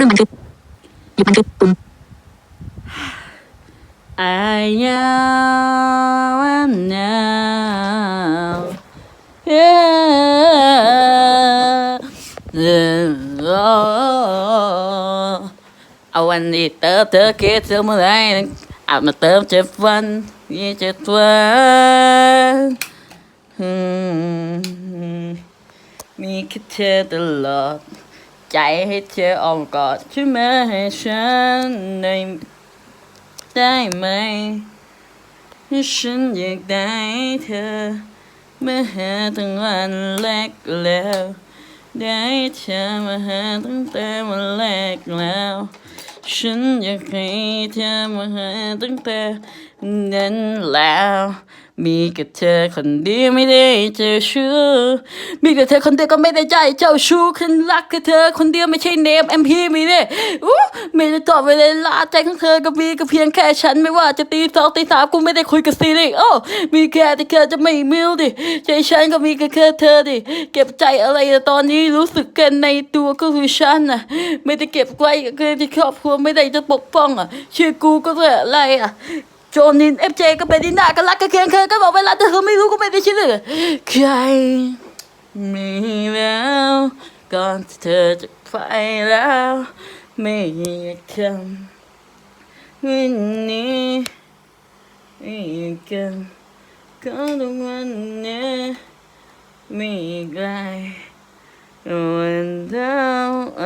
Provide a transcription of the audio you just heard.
รื่องบันทึกหยุดบันทึกปุ่ม I know, I know. Yeah. เอาวันนี้เติมเธอคิดถึงเมื่อไรอาจมาเติมเจ็ดวันยี่เจ็ดวันมมีแค่เธอตลอด ใจให้เธออ้อมกอดช่วยมาให้ฉันในได้ไหมฉันอยากได้เธอมาหาตั้งวันแรกแล้วได้เธอมาหาตั้งแต่วันแรกแล้วฉันอยากให้เธอมาหาตั้งแต่นั้นแล้วมีกับเธอคนเดียวไม่ได้เจอชู้มีกับเธอคนเดียวก็ไม่ได้ใจเจ้าชู้ฉันรักกับเธอคนเดียวไม่ใช่เนมเอ็มพีมีเนี่ยอู้ไม่ได้ตอบเวลาใจของเธอก็มีก็เพียงแค่ฉันไม่ว่าจะตีสองตีสามกูไม่ได้คุยกับซีรีส์โอ้มีแค่ที่เธอจะไม่มิวดิใจฉันก็มีแค่เธอดิเก็บใจอะไรตอนนี้รู้สึกกันในตัวก็คือฉันน่ะไม่ได้เก็บไว้ก็ที่ครอบครัวไม่ได้จะปกป้องอะชื่อกูก็เลยอะไรอะ โจนินเอฟเจก็เป็นดิน่าก็รักก็เคียงเคยก็บอกเวลาแต่เธอไม่รู้ก็ไม่ได้ชื่อใครมีแล้วก่อนที่เธอจะไปแล้วไม่อยากทำวันนี้ไม่อยากกันก็ต้องวันนี้ไม่ไกลวันเท่าไอ